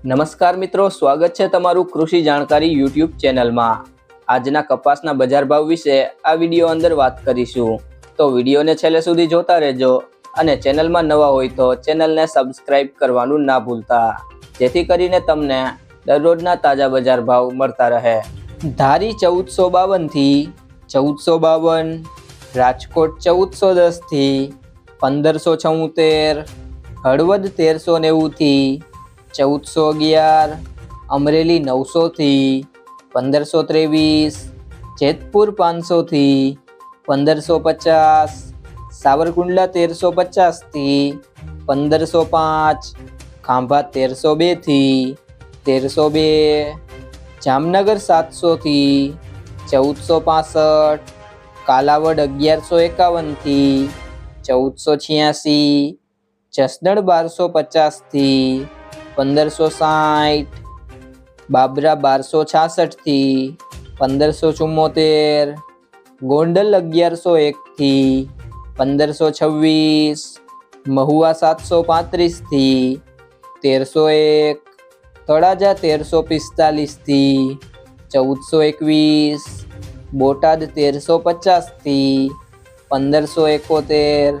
નમસ્કાર મિત્રો, સ્વાગત છે તમારું કૃષિ જાણકારી યુટ્યુબ ચેનલમાં. આજના કપાસના બજાર ભાવ વિશે આ વીડિયો અંદર વાત કરીશું. તો વિડીયોને છેલ્લે સુધી જોતા રહેજો અને ચેનલમાં નવા હોય તો ચેનલને સબસ્ક્રાઇબ કરવાનું ના ભૂલતા. જેથી કરીને તમને દરરોજના તાજા બજાર ભાવ મળતા રહે. ધારી ચૌદસો બાવનથી ચૌદસો બાવન, રાજકોટ ચૌદસો દસથી પંદરસો છોતેર, હળવદ તેરસો નેવુંથી ચૌદસો અગિયાર, અમરેલી નવસોથી પંદરસો ત્રેવીસ, જેતપુર પાંચસોથી પંદરસો પચાસ, સાવરકુંડલા તેરસો પચાસથી પંદરસો પાંચ, ખાંભા તેરસો બેથી તેરસો બે, જામનગર સાતસોથી ચૌદસો પાસઠ, કાલાવડ અગિયારસો એકાવનથી ચૌદસો છ્યાસી, જસદણ બારસો પચાસથી પંદરસો સાઠ, બાબરા બારસો છાસઠથી, પંદરસો ચુમ્મોતેર, ગોંડલ અગિયારસો એકથી, પંદરસો છવ્વીસ, મહુવા સાતસો પાંત્રીસથી, તેરસો એક, તળાજા તેરસો પિસ્તાલીસથી, ચૌદસો એકવીસ, બોટાદ તેરસો પચાસથી, પંદરસો એકોતેર